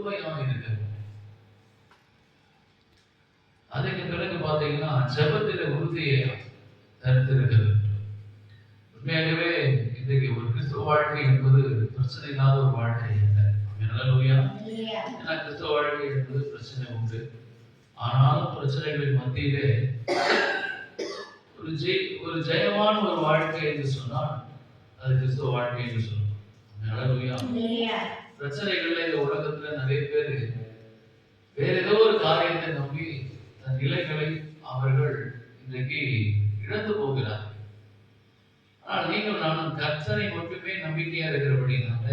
பொறுமையாக இருக்கிறது. அதுக்கு பிறகு பார்த்தீங்கன்னா ஜெபத்தில உறுதியை தடுத்திருக்கிறது உண்மையாகவே இன்றைக்கு ஒரு கிறிஸ்துவ வாழ்க்கை என்பது பிரச்சனை இல்லாத ஒரு வாழ்க்கை ஏன்னா கிறிஸ்தவ வாழ்க்கை என்பது பிரச்சனை உண்டு. ஆனாலும் பிரச்சனைகளின் மத்தியிலே ஒரு ஜெய் ஒரு ஜெயமான ஒரு வாழ்க்கை என்று சொன்னால் அது கிறிஸ்தவ வாழ்க்கை என்று சொல்லணும் பிரச்சனைகள்ல இந்த உலகத்துல நிறைய பேர் வேற ஏதோ ஒரு காரியத்தை நம்பி தன் நிலைகளை அவர்கள் இன்றைக்கு இழந்து போகிறார் ஆனால் நீங்கள் நானும் கர்த்தரை மட்டுமே நம்பிக்கையா இருக்கிறபடினால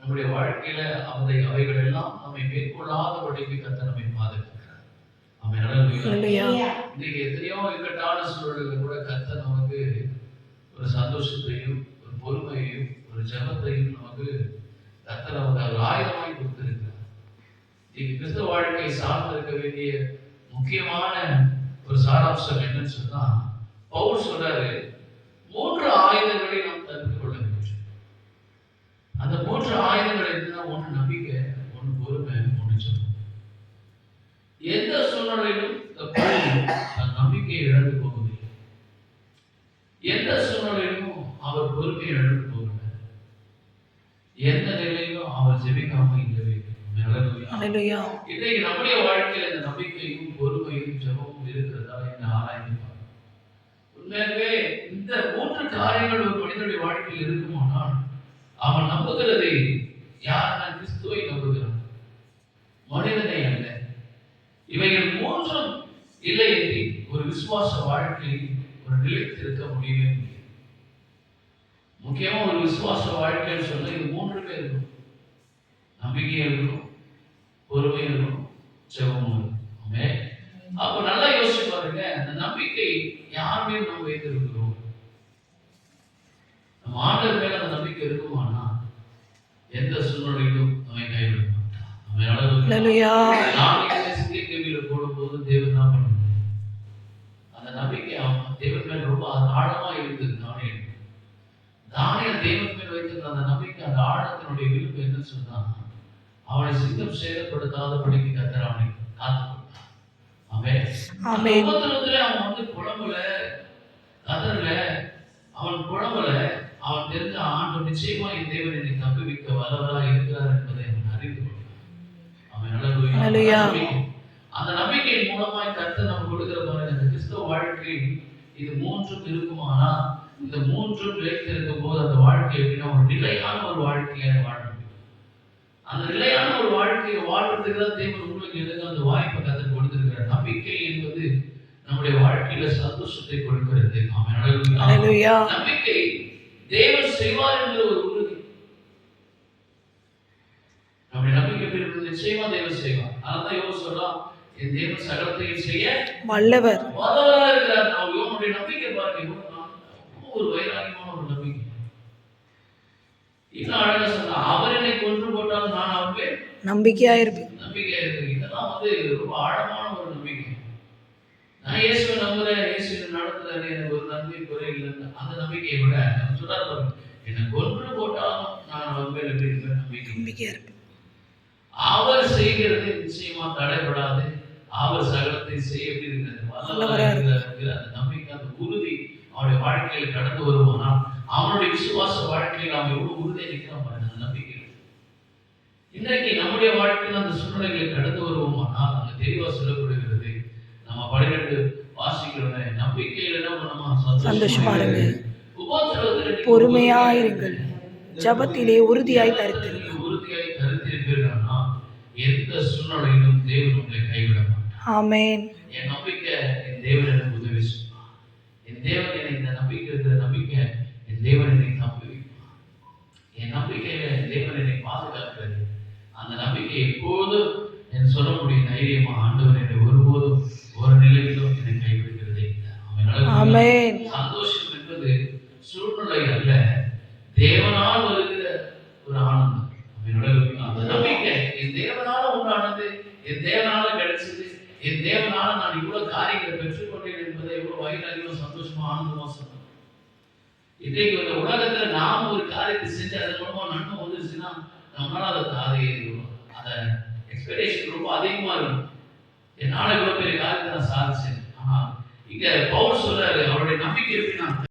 நம்முடைய வாழ்க்கையில அவை அவைகள் எல்லாம் நம்மை மேற்கொள்ளாதபடிக்கு கர்த்தர் நம்மை பாதுகாக்கிறார். இன்னைக்கு எத்தனையோ இக்கட்டான சூழல்கள் கூட கர்த்தர் நமக்கு ஒரு சந்தோஷத்தையும் ஒரு பொறுமையையும் ஒரு ஜெபத்தையும் நமக்கு கர்த்தர் நமக்கு அது ஆயுதமாய் கொடுத்திருக்கிறார் இன்னைக்கு கிறிஸ்தவ வாழ்க்கையை சார்ந்திருக்க வேண்டிய முக்கியமான ஒரு சாராம்சம் என்னன்னு சொன்னா பவுல் சொல்றாரு மூன்று ஆயுதங்களை நாம் தவிர்த்து கொள்ள வேண்டும். அந்த மூன்று ஆயுதங்கள் என்னன்னா ஒண்ணு நம்பிக்கை ஒண்ணு பொறுமை ஒன்று ஜெபம். எந்த சூழ்நிலையிலும் தன் நம்பிக்கையை இழந்து போகவில்லை. எந்த சூழ்நிலையிலும் அவர் பொறுமையை இழந்து போகவில்லை. எந்த நிலையிலும் அவர் ஜெபிக்காம இல்லவே இல்லை. இன்றைக்கு நம்முடைய வாழ்க்கையில இந்த நம்பிக்கையும் பொறுமையும் ஜெபமும் இருக்கிறதா என்று ஆராய்ந்து. உண்மையாகவே இந்த மூன்று காரியங்கள் ஒரு மனிதனுடைய வாழ்க்கையில் இருக்குமானால் அவன் நம்புகிறதை யாருன்னா கிறிஸ்துவை நம்புகிறான்? மனிதனை அல்ல. இவைகள் மூன்றும் இல்லை என்று ஒரு விசுவாச வாழ்க்கையில் ஒரு நிலைத்திருக்க முடியவே முடியாது. முக்கியமா ஒரு விசுவாச வாழ்க்கைன்னு சொன்னா இது மூன்றுமே இருக்கும் நம்பிக்கை இருக்கணும் பொறுமை இருக்கணும் ஜெபமும். அப்ப நல்லா யோசிச்சு பாருங்க அந்த நம்பிக்கை யார் மேல் நம்ம வைத்திருக்கிறோம்? நம்ம ஆண்டவர் மேல அந்த நம்பிக்கை இருக்குமானா எந்த சூழ்நிலையிலும் நம்மை கைவிட மாட்டார் நம்ம அளவு Hallelujah. நாளைக்கு சிங்கக்கவியில போடும்போது தேவன் தான் அந்த நம்பிக்கை தேவன் மேல் ரொம்ப ஆழமா இருந்தது தானியல். தானியல் தேவன் மேல் வைத்திருந்த அந்த நம்பிக்கை அந்த ஆழத்தினுடைய விருப்பம் என்ன சொன்னா அவனை சிங்கம் சேதப்படுத்தாதபடிக்கு கத்தர் அவனை காத்து கொடுத்தான் அவன் அவன் வந்து குழம்புல கதறல அவன் குழம்புல அவன் தெரிஞ்ச ஆண்டு நிச்சயமா என் தேவன் என்னை தப்புவிக்க வல்லவரா இருக்கிறார் என்பதை அவன் அறிந்து கொண்டான். அந்த நம்பிக்கையின் மூலமாய் கர்த்தர் நம்ம கொடுக்கிற பாருங்க இந்த கிறிஸ்தவ வாழ்க்கை இது மூன்றும் இருக்குமானா இந்த மூன்றும் நிலைத்திருக்கும் போது அந்த வாழ்க்கை எப்படின்னா ஒரு நிலையான ஒரு வாழ்க்கையாக வாழ முடியும் அந்த நிலையான ஒரு வாழ்க்கையை வாழ்றதுக்கு தான் தேவன் உங்களுக்கு எனக்கு அந்த வாய்ப்பை கத்தர் கொடுத்திருக்கிறார்? நம்பிக்கை என்பது நம்முடைய வாழ்க்கையில சந்தோஷத்தை கொடுக்கிறது. நம்பிக்கை தேவன் செய்வார் என்கிற ஒரு உறுதி. நம்முடைய நம்பிக்கை இருக்குது நிச்சயமா தேவன் செய்வார். அதான் யோக சொல்லலாம் என் தேவன் சகலத்தையும் செய்ய வல்லவர். வல்லவரா இருக்கிறார். நான் இவனுடைய நம்பிக்கை பாருங்க இவன் ஒரு வைராகியமான ஒரு நம்பிக்கை. இன்னும் அழகா சொன்னா அவர் என்னை கொன்று போட்டாலும் நான் அவர் மேல் நம்பிக்கையா இருப்பேன் நம்பிக்கை இருக்கு இதெல்லாம் வந்து ரொம்ப ஆழமான ஒரு நம்பிக்கை. நான் இயேசுவை நம்புறேன் இயேசு என்னை நடத்துறாரு எனக்கு ஒரு நன்மை குறை இல்லைன்னு அந்த நம்பிக்கையை விட சொல்றாரு என்னை கொன்று போட்டாலும் நான் அவர் மேல் இருப்பேன்? நம்பிக்கை. நம்பிக்கையா இருப்பேன் அவர் செய்கிறது நிச்சயமா தடைபடாது. அவர் சகலத்தை செய்ய எப்படி இருக்கிறது வல்லவரா வல்லவரா இருக்கிறார். என்கிற அந்த நம்பிக்கை அந்த உறுதி அவனுடைய வாழ்க்கையில் கடந்து வருவானால் அவனுடைய விசுவாச வாழ்க்கையில் அவன் எவ்வளவு உறுதியை நிற்கிறான் பாருங்க அந்த நம்பிக்கை இன்றைக்கு நம்முடைய வாழ்க்கையில் அந்த சூழ்நிலைகளை கடந்து வருவோமானால் அங்க தெளிவா சொல்லப்படுகிறது நம்ம பன்னிரெண்டு வாசிக்கிறோமே நம்பிக்கையில் பண்ணணுமா சந்தோஷமா இருங்க. பொறுமையாயிருங்கள் ஜபத்திலே உறுதியாய் தரித்திருங்கள். உறுதியாய் தரித்திருப்பீர்களா எந்த சூழ்நிலையிலும் தேவன் உங்களை கைவிட மாட்டார். ஆமென். என் நம்பிக்கை என் தேவன் எனக்கு உதவி செய்வார். என் தேவன் என்னை இந்த நம்பிக்கை இருக்கிற நம்பிக்கை தேவன் என்னை தப்பி என் நம்பிக்கையில தேவன் என்னை பாதுகாக்கிறது. அந்த நம்பிக்கை எப்போதும் என் சொல்ல முடியும் தைரியமா ஆண்டவர் என்னை ஒருபோதும் ஒரு நிலையிலும் என்னை கைவிடுகிறதே சந்தோஷம் என்பது சூழ்நிலை அல்ல. தேவனால் வருகிற ஒரு ஆனந்தம். அந்த நம்பிக்கை என் தேவனால உண்டானது என் தேவனால கிடைச்சது என் தேவனால நான் இவ்வளவு காரியங்களை பெற்றுக்கொண்டேன் என்பதை எவ்வளவு வைராகியம் சந்தோஷமா ஆனந்தமா சொன்னோம் இன்றைக்கு இந்த உலகத்துல நாம ஒரு காரியத்தை செஞ்சு அதன் மூலமா நன்மை வந்துருச்சுன்னா நம்மளால அதை அதை எக்ஸ்பெக்டேஷன் ரொம்ப அதிகமா இருக்கும். என்னால இவ்வளவு பெரிய காரியத்தை நான் சாதிச்சேன். ஆனா இங்க பவுல் சொல்றாரு அவருடைய நம்பிக்கை எப்படி நான்